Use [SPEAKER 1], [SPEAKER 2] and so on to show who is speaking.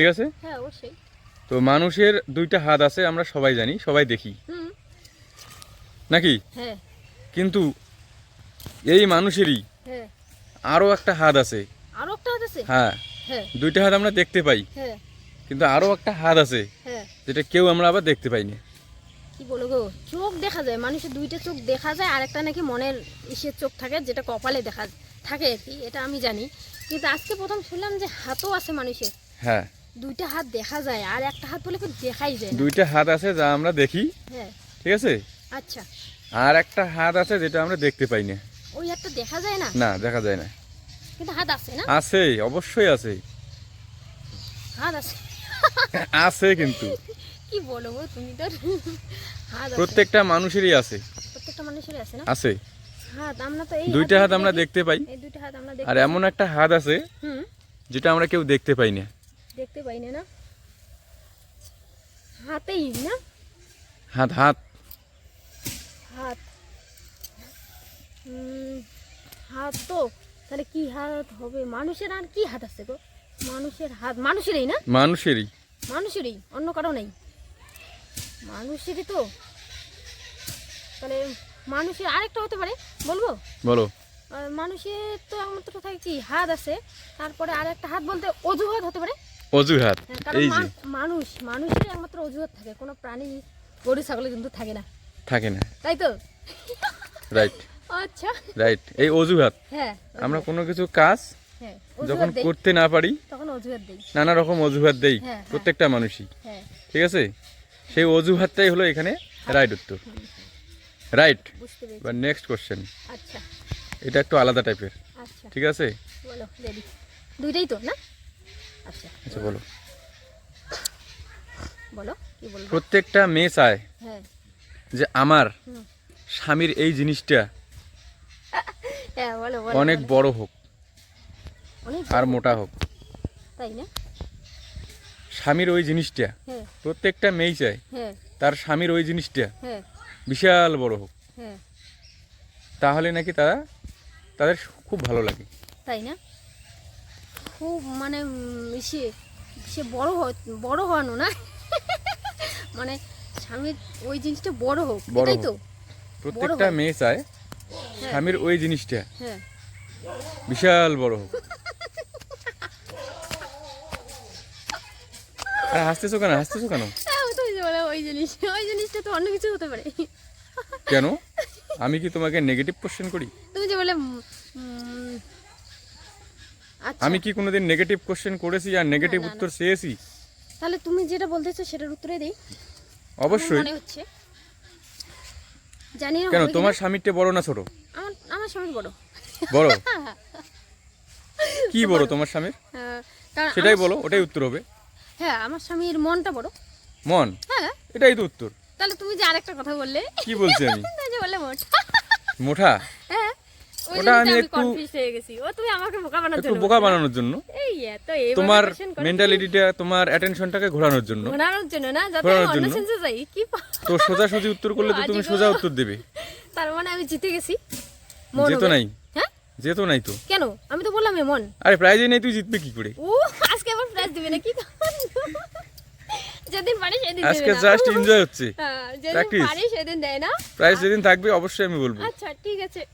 [SPEAKER 1] ঠিক আছে?
[SPEAKER 2] হ্যাঁ অবশ্যই।
[SPEAKER 1] তো মানুষের দুইটা হাত আছে আমরা সবাই জানি সবাই দেখি। নাকি?
[SPEAKER 2] হ্যাঁ।
[SPEAKER 1] কিন্তু এই মানুষেরই
[SPEAKER 2] হ্যাঁ।
[SPEAKER 1] আরও একটা হাত আছে।
[SPEAKER 2] আরও একটা হাত আছে?
[SPEAKER 1] হ্যাঁ।
[SPEAKER 2] হ্যাঁ।
[SPEAKER 1] দুইটা হাত আমরা দেখতে পাই।
[SPEAKER 2] হ্যাঁ।
[SPEAKER 1] কিন্তু আরও একটা হাত আছে
[SPEAKER 2] হ্যাঁ।
[SPEAKER 1] যেটা কেউ আমরা আবার দেখতে পাই না
[SPEAKER 2] কি বলো গো? চোখ দেখা যায় মানুষের দুইটা চোখ দেখা যায় আর একটা নাকি মনের ইসের চোখ থাকে যেটা কপালে দেখা থাকে আর কি এটা আমি জানি। কিন্তু আজকে প্রথম শুনলাম যে হাতও আছে মানুষের।
[SPEAKER 1] হ্যাঁ।
[SPEAKER 2] দুইটা হাত দেখা যায় আর একটা হাত বলে দেখাই যায়
[SPEAKER 1] দুইটা হাত আছে যা আমরা দেখি
[SPEAKER 2] হ্যাঁ।
[SPEAKER 1] ঠিক আছে?
[SPEAKER 2] আচ্ছা।
[SPEAKER 1] আর একটা হাত আছে যেটা আমরা দেখতে পাই না।
[SPEAKER 2] ওই হাতটা দেখা যায় না?
[SPEAKER 1] না দেখা যায় না।
[SPEAKER 2] কিন্তু হাত আছে না?
[SPEAKER 1] আছে অবশ্যই আছে।
[SPEAKER 2] হাত আছে।
[SPEAKER 1] আছে কিন্তু।
[SPEAKER 2] কি বলো তুমি তো? হাত
[SPEAKER 1] প্রত্যেকটা মানুষেরই আছে।
[SPEAKER 2] প্রত্যেকটা মানুষেরই আছে না?
[SPEAKER 1] আছে।
[SPEAKER 2] হাত আমরা তো এই
[SPEAKER 1] দুইটা হাত আমরা দেখতে পাই।
[SPEAKER 2] এই দুইটা হাত আমরা
[SPEAKER 1] আর এমন একটা হাত আছে যেটা আমরা কেউ দেখতে পাই না।
[SPEAKER 2] দেখতে পাই না হাতেই না?
[SPEAKER 1] হাত হাত।
[SPEAKER 2] হাত। হাত তো তাহলে কি হাত হবে? মানুষের আর কি হাত আছে গো? মানুষের হাত মানুষেরই না?
[SPEAKER 1] মানুষেরই।
[SPEAKER 2] মানুষেরই অন্য কারও নেই। মানুষেরই তো। তাহলে মানুষের আরেকটা হতে পারে বলব?
[SPEAKER 1] বলো।
[SPEAKER 2] মানুষের তো একমাত্র থাকে কি হাত আছে তারপরে আর একটা হাত বলতে অজুহাত হতে পারে।
[SPEAKER 1] অজুহাত
[SPEAKER 2] হ্যাঁ,
[SPEAKER 1] এই যে।
[SPEAKER 2] মান- মানুষ মানুষের একমাত্র অজুহাত থাকে। কোনো প্রাণী গরু ছাগলে কিন্তু থাকে না।
[SPEAKER 1] থাকে না।
[SPEAKER 2] তাই তো?
[SPEAKER 1] রাইট
[SPEAKER 2] আচ্ছা।
[SPEAKER 1] রাইট এই অজুহাত
[SPEAKER 2] হ্যাঁ
[SPEAKER 1] আমরা কোনো কিছু কাজ
[SPEAKER 2] হ্যাঁ
[SPEAKER 1] যখন করতে না পারি
[SPEAKER 2] তখন অজুহাত দেই।
[SPEAKER 1] নানা রকম অজুহাত দেই
[SPEAKER 2] হ্যাঁ।
[SPEAKER 1] প্রত্যেকটা মানুষই।
[SPEAKER 2] হ্যাঁ।
[SPEAKER 1] ঠিক আছে? সেই অজুহাতটাই হলো এখানে রাইট উত্তর। রাইট এবার নেক্সট কোশ্চেন
[SPEAKER 2] আচ্ছা।
[SPEAKER 1] এটা একটু আলাদা টাইপের
[SPEAKER 2] আচ্ছা।
[SPEAKER 1] ঠিক আছে?
[SPEAKER 2] বলো দুইটাই তো না? আচ্ছা।
[SPEAKER 1] আচ্ছা বলো।
[SPEAKER 2] বলো কি বলব?
[SPEAKER 1] প্রত্যেকটা মেয়ে চায়
[SPEAKER 2] হ্যাঁ।
[SPEAKER 1] যে আমার স্বামীর এই জিনিসটা
[SPEAKER 2] হ্যাঁ বলো বলো
[SPEAKER 1] অনেক বড় হোক আর মোটা হোক।
[SPEAKER 2] তাই না?
[SPEAKER 1] স্বামীর ওই জিনিসটা
[SPEAKER 2] হ্যাঁ।
[SPEAKER 1] প্রত্যেকটা মেয়ে চায়
[SPEAKER 2] হ্যাঁ।
[SPEAKER 1] তার স্বামীর ওই জিনিসটা
[SPEAKER 2] হ্যাঁ।
[SPEAKER 1] বিশাল বড় হোক। তাহলে নাকি তারা তাদের খুব ভালো লাগে।
[SPEAKER 2] তাই না? খুব মানে সে সে বড় বড় হওয়ানো না? মানে স্বামীর ওই জিনিসটা বড় হোক এটাই তো।
[SPEAKER 1] প্রত্যেকটা মেয়ে চায় স্বামীর ওই জিনিসটা।
[SPEAKER 2] হ্যাঁ।
[SPEAKER 1] বিশাল বড় হোক। আর হাসতেছো কেন? হাসতেছো কেন?
[SPEAKER 2] হ্যাঁ, ওই জিনিস ওই জিনিসটা তো অন্য কিছু হতে পারে।
[SPEAKER 1] কেন? আমি কি তোমাকে নেগেটিভ কোশ্চেন করি?
[SPEAKER 2] তুমি যে বলে
[SPEAKER 1] আমি কি কোনোদিন নেগেটিভ কোশ্চেন করেছি আর নেগেটিভ। উত্তর চেয়েছি?
[SPEAKER 2] তাহলে তুমি যেটা বলতেছো সেটার উত্তরে দেই।
[SPEAKER 1] অবশ্যই।
[SPEAKER 2] মনে হচ্ছে জানি না
[SPEAKER 1] কেন তোমার। স্বামীরটা বড় না ছোট?
[SPEAKER 2] আমার আমার স্বামী বড়।
[SPEAKER 1] বড়? কি বড় তোমার স্বামীর? সেটাই বলো ওটাই উত্তর হবে।
[SPEAKER 2] হ্যাঁ আমার স্বামীর মনটা বড়।
[SPEAKER 1] মন?
[SPEAKER 2] হ্যাঁ।
[SPEAKER 1] এটাই তো উত্তর।
[SPEAKER 2] তাহলে তুমি যে আরেকটা কথা বললে।
[SPEAKER 1] কি বলছি আমি?
[SPEAKER 2] বললে মোট।
[SPEAKER 1] মোটা? ওটা আমি একটু-
[SPEAKER 2] ও তুমি আমাকে বোকা বানানোর জন্য
[SPEAKER 1] বোকা বানানোর জন্য।
[SPEAKER 2] এই
[SPEAKER 1] তোমার মেন্টালিটিটা তোমার অ্যাটেনশনটাকে ঘোরানোর জন্য।
[SPEAKER 2] ঘোরানোর জন্য না যাতে অন্য সেন্সে যাই। কি
[SPEAKER 1] তো সোজাসুজি উত্তর করলে তো তুমি সোজা উত্তর দেবে।
[SPEAKER 2] তার মানে আমি জিতে গেছি।
[SPEAKER 1] যেত নাই।
[SPEAKER 2] হ্যাঁ?
[SPEAKER 1] যেত নাই তো।
[SPEAKER 2] কেন? আমি তো বললাম মন।
[SPEAKER 1] আরে প্রাইজে নেই তুই জিতবে কি করে?
[SPEAKER 2] ও আজকে আবার প্রাইজ দিবে না কি যেদিন পারি সেদিন
[SPEAKER 1] আজকে জাস্ট এনজয় হচ্ছে।
[SPEAKER 2] হ্যাঁ, যেদিন। পারি সেদিন দেয় না।
[SPEAKER 1] প্রাইজ যেদিন থাকবে অবশ্যই আমি বলব।
[SPEAKER 2] আচ্ছা ঠিক আছে।